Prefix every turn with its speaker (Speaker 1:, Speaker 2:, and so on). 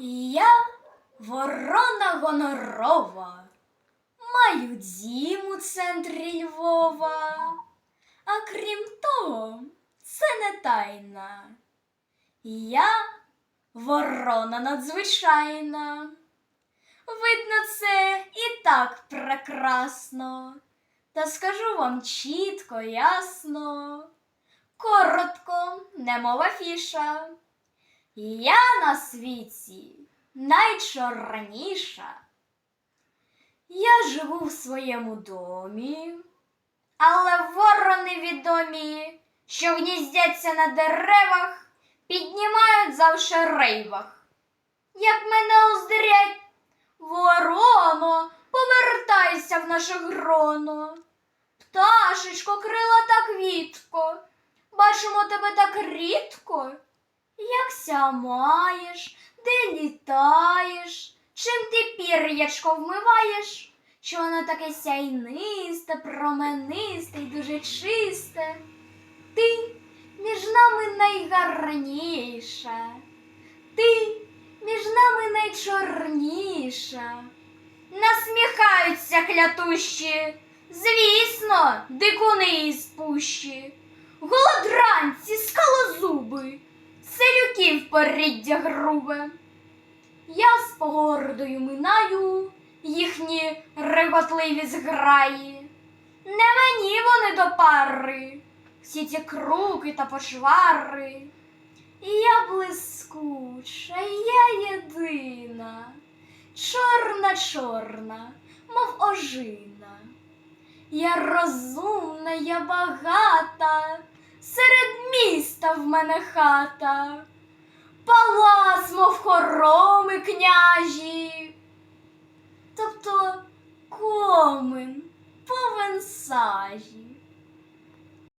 Speaker 1: Я ворона гонорова, маю дім у центрі Львова. А крім того, це не тайна. Я ворона надзвичайна. Видно, це і так прекрасно. Та скажу вам чітко, ясно, коротко, немов афіша. Я на світі найчорніша. Я живу в своєму домі, але ворони відомі, що гніздяться на деревах, піднімають завше рейвах. Як мене оздрять, вороно, повертайся в наше гроно. Пташечко, крила та квітко, бачимо тебе так рідко. Якся маєш, де літаєш, чим ти пір'ячко вмиваєш, що воно таке сяйнисте, променисте й дуже чисте. Ти між нами найгарніша, ти між нами найчорніша. Насміхаються клятущі, звісно, дикуни із пущі, голодранці, скалозуби, селюків поріддя грубе. Я з погордою минаю їхні реготливі зграї. Не мені вони до пари, всі ці круки та почвари. І я блискуча, я єдина, чорна, чорна, мов ожина. Я розумна, я багата, серед міста в мене хата, палац, мов хороми княжі, тобто комин повен сажі.